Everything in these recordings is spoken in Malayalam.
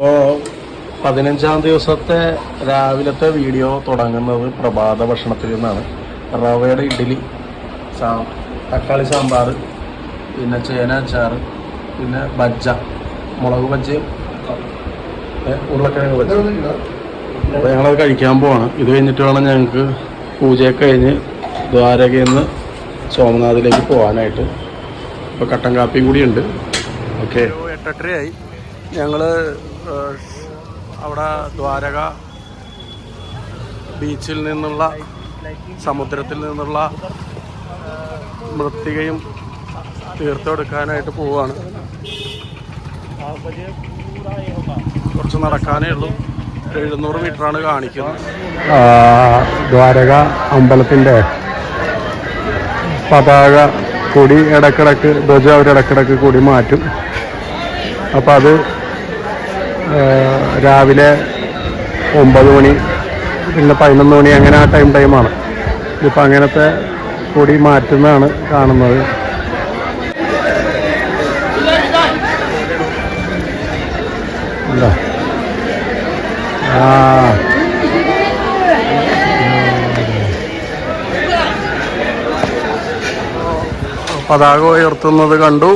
ഇപ്പോൾ പതിനഞ്ചാം ദിവസത്തെ രാവിലത്തെ വീഡിയോ തുടങ്ങുന്നത് പ്രഭാത ഭക്ഷണത്തിൽ നിന്നാണ്. റവയുടെ ഇഡ്ഡലി സാ തക്കാളി സാമ്പാർ പിന്നെ ചേന അച്ചാർ പിന്നെ ബജ്ജ മുളക് ബജ്ജയും ഉരുളക്കിഴങ്ങ് ബജ്ജ. അപ്പോൾ ഞങ്ങളത് കഴിക്കാൻ പോവാണ്. ഇത് കഴിഞ്ഞിട്ട് വേണം ഞങ്ങൾക്ക് പൂജയൊക്കെ കഴിഞ്ഞ് ദ്വാരകയിൽ നിന്ന് സോമനാഥിലേക്ക് പോകാനായിട്ട് ഇപ്പോൾ കട്ടൻ കാപ്പിയും കൂടിയുണ്ട് ഓക്കെ. എട്ടെട്ടരയായി ഞങ്ങൾ അവിടെ ദ്വാരക ബീച്ചിൽ നിന്നുള്ള സമുദ്രത്തിൽ നിന്നുള്ള മൃത്തികയും തീർത്തെടുക്കാനായിട്ട് പോവുകയാണ് കുറച്ച് നടക്കാനേ ഉള്ളൂ. എഴുന്നൂറ് മീറ്ററാണ് കാണിക്കുന്നത്. ദ്വാരക അമ്പലത്തിന്റെ പതാക കൂടി ഇടക്കിടക്ക് ധ്വജ അവർ ഇടക്കിടക്ക് കൊടി മാറ്റും. അപ്പോൾ അത് രാവിലെ ഒമ്പത് മണി പിന്നെ പതിനൊന്ന് മണി അങ്ങനെ ആ ടൈം ടൈമാണ് ഇതിപ്പോൾ അങ്ങനത്തെ കൂടി മാറ്റുന്നതാണ് കാണുന്നത്. പതാക ഉയർത്തുന്നത് കണ്ടു.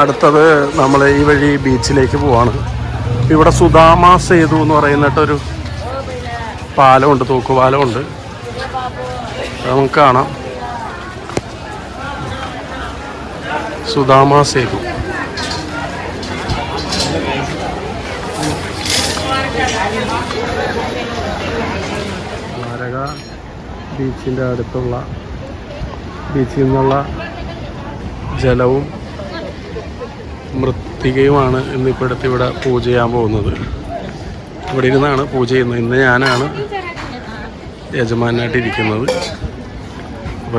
അടുത്തത് നമ്മൾ ഈ വഴി ബീച്ചിലേക്ക് പോവാണ്. ഇവിടെ സുധാമ സേതു എന്ന് പറയുന്നിട്ടൊരു പാലമുണ്ട് തൂക്കുപാലമുണ്ട്. നമുക്ക് കാണാം. സുധാമ സേതു. നാരക ബീച്ചിന്റെ അടുത്തുള്ള ബീച്ചിൽ നിന്നുള്ള ജലവും മൃത്തികയുമാണ് ഇന്നിപ്പോൾ അടുത്ത് ഇവിടെ പൂജ ചെയ്യാൻ പോകുന്നത്. ഇവിടെ ഇരുന്നാണ് പൂജ ചെയ്യുന്നത്. ഇന്ന് ഞാനാണ് യജമാനായിട്ട് ഇരിക്കുന്നത് അപ്പോൾ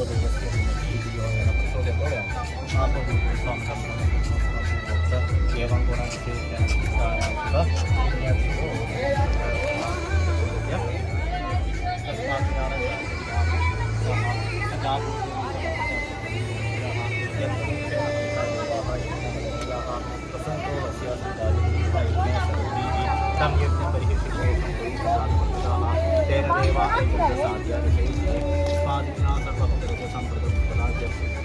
റെഡി ആകട്ടെ ഓക്കെ പശൂനാം ചന്ദാമ്യത്തിലെ തസ്മാത് തസ്മാത് തസ്മാത് ഗാവോ വേദ തസ്മാത്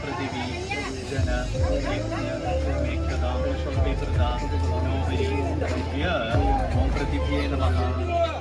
പൃഥിവി ജന ഓം പൃഥിവ്യേ നമ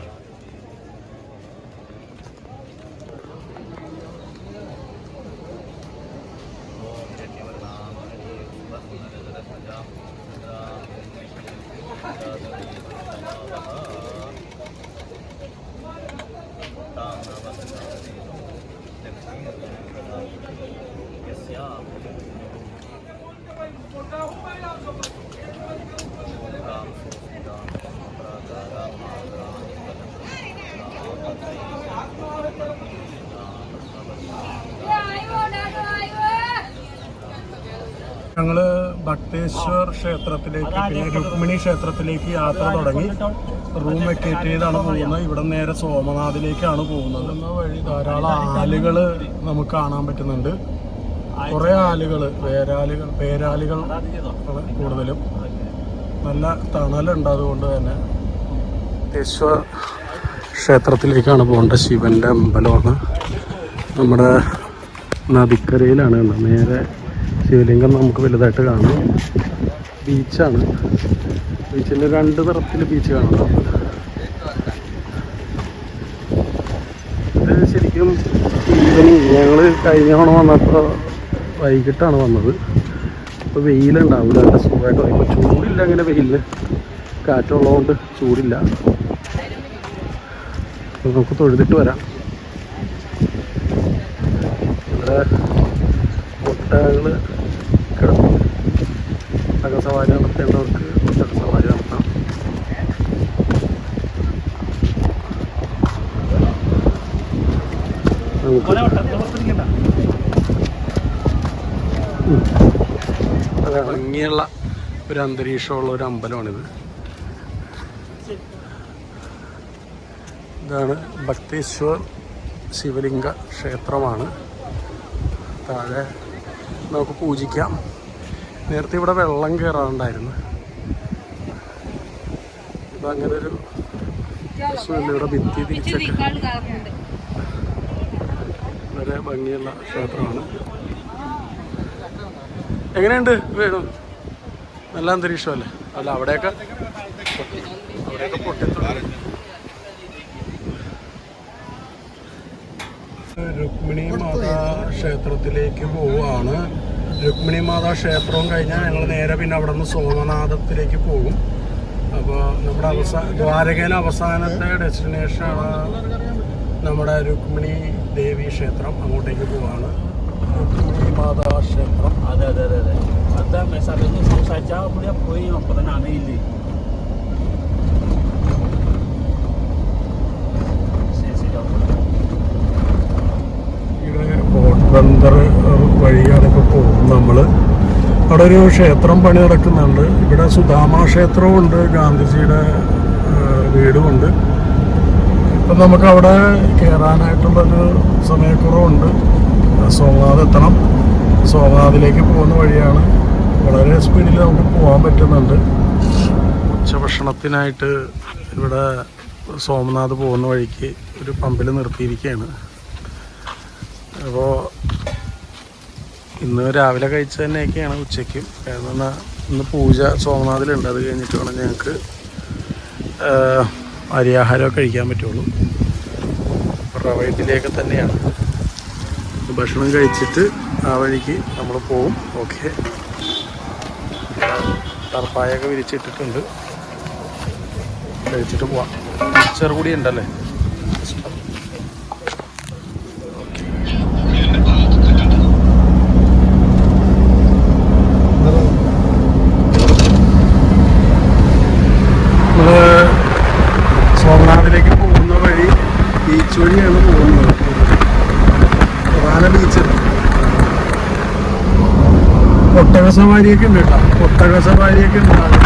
ഞങ്ങൾ ഭക്തേശ്വർ ക്ഷേത്രത്തിലേക്ക് പിന്നെ രുക്മിണി ക്ഷേത്രത്തിലേക്ക് യാത്ര തുടങ്ങി. റൂം വെക്കേറ്റ് ചെയ്താണ് പോകുന്നത്. ഇവിടെ നേരെ സോമനാഥിലേക്കാണ് പോകുന്നത്. വഴി ധാരാളം ആലുകൾ നമുക്ക് കാണാൻ പറ്റുന്നുണ്ട്. കുറെ ആലുകൾ പേരാലുകൾ പേരാലുകൾ കൂടുതലും. നല്ല തണലുണ്ട് അതുകൊണ്ട് തന്നെ. ഭക്തേശ്വർ ക്ഷേത്രത്തിലേക്കാണ് പോകേണ്ടത് ശിവന്റെ അമ്പലമാണ്. നമ്മുടെ നദിക്കരയിലാണ്. നേരെ ശിവലിംഗം നമുക്ക് വലുതായിട്ട് കാണാം ബീച്ചാണ്. ബീച്ചിന്റെ രണ്ട് തരത്തിൽ ബീച്ച് കാണാം ഇത് ശരിക്കും ഈവനിങ് ഞങ്ങൾ കഴിഞ്ഞ തവണ വന്നപ്പോൾ വൈകിട്ടാണ് വന്നത്. അപ്പോൾ വെയിലുണ്ടാവില്ല നല്ല സുഖമായിട്ട് ഇപ്പോൾ ചൂടില്ല അങ്ങനെ വെയിലിന് കാറ്റുള്ളതുകൊണ്ട് ചൂടില്ല. നമുക്ക് തൊഴുതിട്ട് വരാം. ഇവിടെ ഒട്ടകങ്ങൾ കിടക്കുന്നു ഒട്ടക സവാരി നടത്തേണ്ടവർക്ക് കുറച്ചൊക്കെ സവാരി നടത്താം. അതെ ഭംഗിയുള്ള ഒരു അന്തരീക്ഷമുള്ള ഒരു അമ്പലമാണിത്. ഇതാണ് ഭക്തേശ്വർ ശിവലിംഗ ക്ഷേത്രമാണ്. താഴെ നമുക്ക് പൂജിക്കാം. നേരത്തെ ഇവിടെ വെള്ളം കയറാറുണ്ടായിരുന്നു ഇതങ്ങനെ ഒരു പ്രശ്നമില്ല ഇവിടെ ഭിത്തി തിരിച്ചൊക്കെ. വളരെ ഭംഗിയുള്ള ക്ഷേത്രമാണ്. എങ്ങനെയുണ്ട് വേണു? നല്ല അന്തരീക്ഷമല്ലേ? അല്ല അവിടെയൊക്കെ അവിടെയൊക്കെ രുക്മിണി മാതാ ക്ഷേത്രത്തിലേക്ക് പോവുകയാണ് രുക്മിണി മാതാ ക്ഷേത്രവും കഴിഞ്ഞാൽ ഞങ്ങൾ നേരെ പിന്നെ അവിടെ നിന്ന് സോമനാഥത്തിലേക്ക് പോകും. അപ്പോൾ നമ്മുടെ അവസാന ദ്വാരകയിലെ അവസാനത്തെ ഡെസ്റ്റിനേഷനാണ് നമ്മുടെ രുക്മിണി ദേവി ക്ഷേത്രം. അങ്ങോട്ടേക്ക് പോവാണ്. രുക്മിണി മാതാ ക്ഷേത്രം. അതെ അതെ അതെ അതെ. Ada, സംസാരിച്ചാൽ പോയി അപ്പം തന്നെ poin ബന്ദർ വഴിയാണ് ഇപ്പോൾ പോകുന്നത് നമ്മൾ അവിടെ ഒരു ക്ഷേത്രം പണി നടക്കുന്നുണ്ട്. ഇവിടെ സുധാമ ക്ഷേത്രമുണ്ട് ഗാന്ധിജിയുടെ ആ, വീടുമുണ്ട്. അപ്പം നമുക്ക് അവിടെ കയറാനായിട്ടുള്ളൊരു സമയക്കുറവുണ്ട്. സോമനാഥ് എത്തണം സോമനാഥിലേക്ക് പോകുന്ന വഴിയാണ്. വളരെ സ്പീഡിൽ നമുക്ക് പോകാൻ പറ്റുന്നുണ്ട്. ഉച്ചഭക്ഷണത്തിനായിട്ട് ഇവിടെ സോമനാഥ് പോകുന്ന വഴിക്ക് ഒരു പമ്പിൽ നിർത്തിയിരിക്കുകയാണ് അപ്പോൾ ഇന്ന് രാവിലെ കഴിച്ച തന്നെയൊക്കെയാണ് ഉച്ചയ്ക്കും. കാരണം എന്നാൽ ഇന്ന് പൂജ സോമനാഥിലുണ്ട്. അത് കഴിഞ്ഞിട്ട് വേണം ഞങ്ങൾക്ക് അരിയാഹാരമൊക്കെ കഴിക്കാൻ പറ്റുള്ളൂ. റവ തന്നെയാണ്. ഭക്ഷണം കഴിച്ചിട്ട് ആ വഴിക്ക് നമ്മൾ പോവും. ഓക്കെ. ടർപ്പായൊക്കെ വിരിച്ചിട്ടിട്ടുണ്ട്. കഴിച്ചിട്ട് പോവാം. ചെറുകുടി ഉണ്ടല്ലേ നമ്മൾ സോമനാഥിലേക്ക് പോകുന്ന വഴി ബീച്ച് വഴിയാണ് പോകുന്നത് പ്രധാന ബീച്ച് ഒട്ടക സവാരിയൊക്കെ ഉണ്ട് കേട്ടോ. ഒട്ടക സവാരിയൊക്കെ ഉണ്ടാകും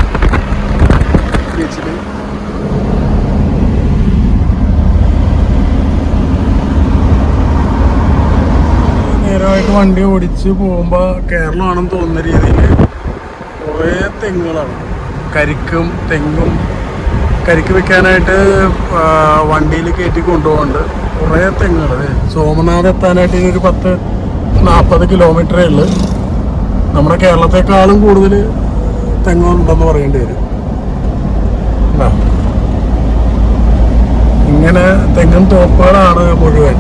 നേരമായിട്ട് വണ്ടി ഓടിച്ച് പോകുമ്പോൾ കേരളമാണെന്ന് തോന്നുന്ന രീതിയിൽ കുറേ തെങ്ങുകളാണ്. കരിക്കും തെങ്ങും കരിക്ക് വെക്കാനായിട്ട് വണ്ടിയിൽ കയറ്റി കൊണ്ടുപോകുന്നുണ്ട് കുറേ തെങ്ങുകൾ സോമനാഥ് എത്താനായിട്ട് ഇനി ഒരു പത്ത് നാൽപ്പത് കിലോമീറ്ററേ ഉള്ളു. നമ്മുടെ കേരളത്തെക്കാളും കൂടുതൽ തെങ്ങുണ്ടെന്ന് പറയേണ്ടി വരും. ഇങ്ങനെ തെങ്ങും തോപ്പുകളാണ് മുഴുവൻ.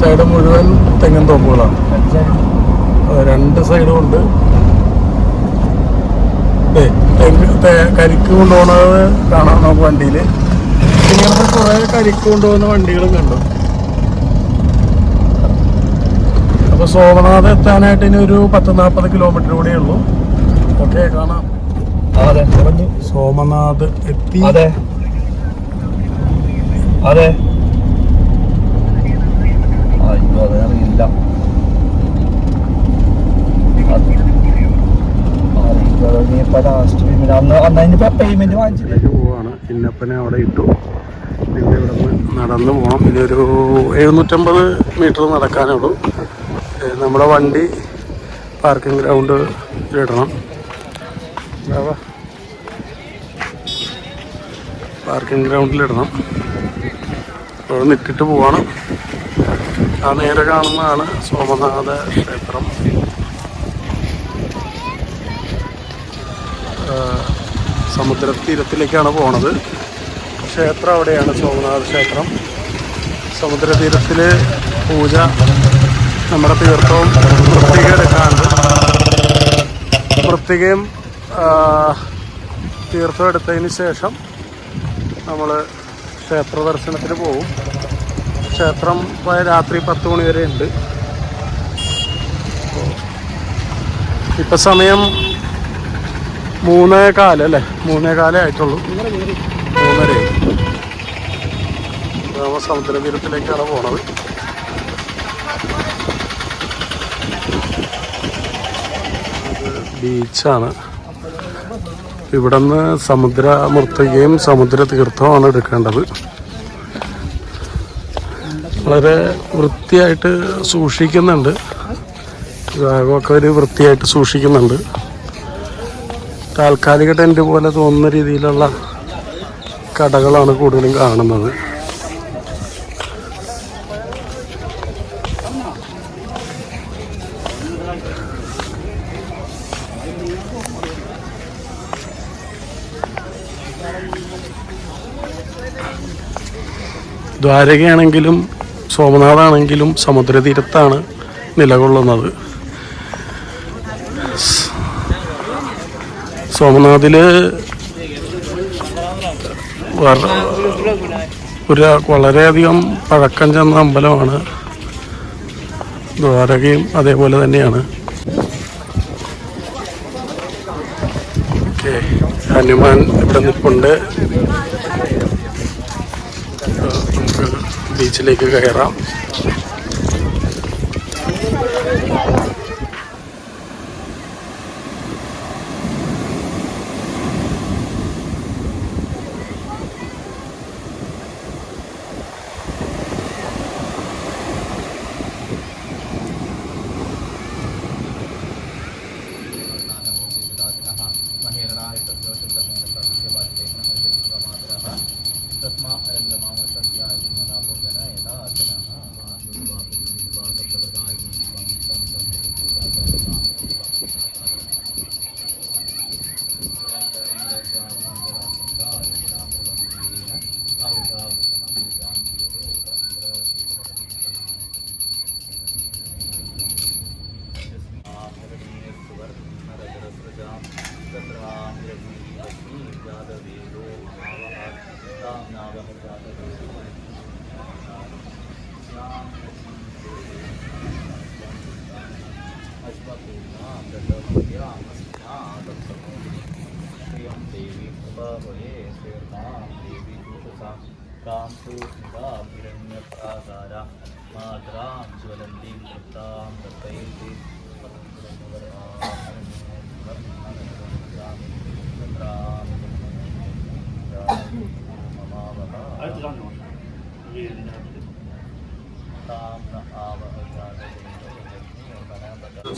സൈഡ് മുഴുവൻ തെങ്ങും തോപ്പുകളാണ്. രണ്ട് സൈഡും ഉണ്ട്. കരിക്ക് കൊണ്ടുപോകുന്നത് കാണാം നമുക്ക് വണ്ടിയിൽ ഇങ്ങനത്തെ കുറേ കരിക്ക് കൊണ്ടുപോകുന്ന വണ്ടികളും കണ്ടു. അപ്പോൾ സോമനാഥ് എത്താനായിട്ട് ഇനി ഒരു പത്ത് നാൽപ്പത് കിലോമീറ്റർ കൂടെ ഉള്ളൂ. ഓക്കെ കാണാം. അതെ. സോമനാഥ് എത്തി. അതെ. അതെ. അറിയില്ല. ഇന്നപ്പനെ അവിടെ ഇട്ടു. പിന്നെ ഇവിടെ നടന്നു പോകണം ഇനി ഒരു എഴുന്നൂറ്റമ്പത് മീറ്റർ നടക്കാനുള്ളൂ നമ്മുടെ വണ്ടി പാർക്കിംഗ് ഗ്രൗണ്ട് ഇടണം. പാർക്കിംഗ് ഗ്രൗണ്ടിലിടണം അവിടെ നിട്ടിട്ട് പോവാണ്. ആ നേരെ കാണുന്നതാണ് സോമനാഥ ക്ഷേത്രം. സമുദ്രതീരത്തിലേക്കാണ് പോണത്. ക്ഷേത്രം അവിടെയാണ് സോമനാഥ ക്ഷേത്രം. സമുദ്രതീരത്തിൽ പൂജ നമ്മുടെ തീർത്ഥവും വൃത്തിക എടുക്കാറുണ്ട് വൃത്തികയും തീർത്ഥം എടുത്തതിന് ശേഷം നമ്മൾ ക്ഷേത്ര ദർശനത്തിന് പോകും ക്ഷേത്രം പോയ രാത്രി പത്ത് മണി വരെ ഉണ്ട്. ഇപ്പം സമയം മൂന്നേ കാല അല്ലേ മൂന്നേ കാലേ ആയിട്ടുള്ളൂ സമുദ്രതീരത്തിലേക്കാണ് പോണത്. ബീച്ചാണ്. ഇവിടെ നിന്ന് സമുദ്ര മൃത്തികയും സമുദ്ര തീർത്ഥവുമാണ് എടുക്കേണ്ടത്. വളരെ വൃത്തിയായിട്ട് സൂക്ഷിക്കുന്നുണ്ട്. ഭാഗമൊക്കെ ഒരു വൃത്തിയായിട്ട് സൂക്ഷിക്കുന്നുണ്ട്. താൽക്കാലിക ടെന്റ് പോലെ തോന്നുന്ന രീതിയിലുള്ള കടകളാണ് കൂടുതലും കാണുന്നത്. ദ്വാരകയാണെങ്കിലും സോമനാഥാണെങ്കിലും സമുദ്രതീരത്താണ് നിലകൊള്ളുന്നത്. സോമനാഥിൽ ഒരു വളരെയധികം പഴക്കം ചെന്ന അമ്പലമാണ് ദ്വാരകയും അതേപോലെ തന്നെയാണ്. ഹനുമാൻ ഇവിടെ നിൽപ്പുണ്ട് ബീച്ചിലേക്ക് കയറാം. रामस्या श्रियं देवी कृपावये श्रीर्मां देवी कुशसां कां सूषितां हिरण्यप्राकारा मात्रां ज्वलन्तीं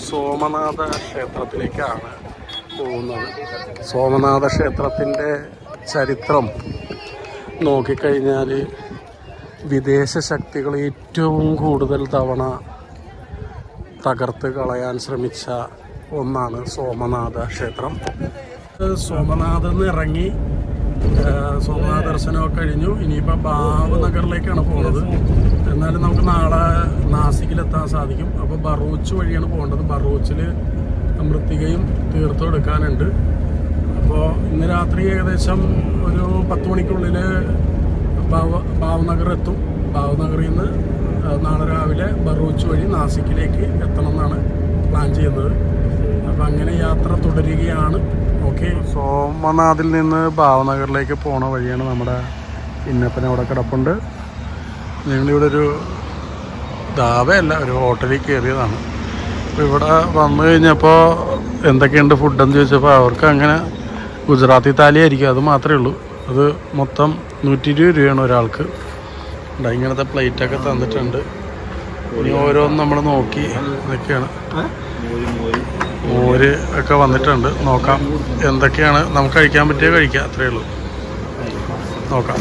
സോമനാഥ ക്ഷേത്രത്തിലേക്കാണ് പോകുന്നത്. സോമനാഥ ക്ഷേത്രത്തിന്റെ ചരിത്രം നോക്കിക്കഴിഞ്ഞാൽ വിദേശ ശക്തികൾ ഏറ്റവും കൂടുതൽ തവണ തകർത്ത് കളയാൻ ശ്രമിച്ച ഒന്നാണ് സോമനാഥ ക്ഷേത്രം. സോമനാഥ് നിന്ന് ഇറങ്ങി സോമനാഥ ദർശനമൊക്കെ കഴിഞ്ഞു. ഇനിയിപ്പോൾ ഭാവനഗറിലേക്കാണ് പോകുന്നത് എന്നാലും നമുക്ക് നാളെ നാസിക്കിലെത്താൻ സാധിക്കും. അപ്പോൾ ബറൂച്ച് വഴിയാണ് പോകേണ്ടത്. ബറൂച്ചിൽ മൃത്തികയും തീർത്ഥം എടുക്കാനുണ്ട്. അപ്പോൾ ഇന്ന് രാത്രി ഏകദേശം ഒരു പത്ത് മണിക്കുള്ളിൽ ഭാവ ഭാവനഗർ എത്തും ഭാവനഗറിൽ നിന്ന് നാളെ രാവിലെ ബറൂച്ച് വഴി നാസിക്കിലേക്ക് എത്തണം എന്നാണ് പ്ലാൻ ചെയ്യുന്നത്. അപ്പോൾ അങ്ങനെ യാത്ര തുടരുകയാണ്. ഓക്കെ. സോമനാഥിൽ നിന്ന് ഭാവനഗറിലേക്ക് പോണ വഴിയാണ് നമ്മുടെ ഇന്നപ്പനവിടെ കിടപ്പുണ്ട്. ഞങ്ങളിവിടെ ഒരു ധാബയല്ല ഒരു ഹോട്ടലിൽ കയറിയതാണ്. അപ്പോൾ ഇവിടെ വന്നു കഴിഞ്ഞപ്പോൾ എന്തൊക്കെയുണ്ട് ഫുഡെന്ന് ചോദിച്ചപ്പോൾ അവർക്ക് അങ്ങനെ ഗുജറാത്തി താലി ആയിരിക്കും അത് മാത്രമേ ഉള്ളൂ. അത് മൊത്തം നൂറ്റി ഇരുപത് രൂപയാണ് ഒരാൾക്ക്. ഇങ്ങനത്തെ പ്ലേറ്റൊക്കെ തന്നിട്ടുണ്ട്. ഇനി ഓരോന്ന് നമ്മൾ നോക്കി ഇതൊക്കെയാണ്. മോര് ഒക്കെ വന്നിട്ടുണ്ട്. നോക്കാം എന്തൊക്കെയാണ്. നമുക്ക് കഴിക്കാൻ പറ്റിയ കഴിക്കാം അത്രയേ ഉള്ളൂ. നോക്കാം.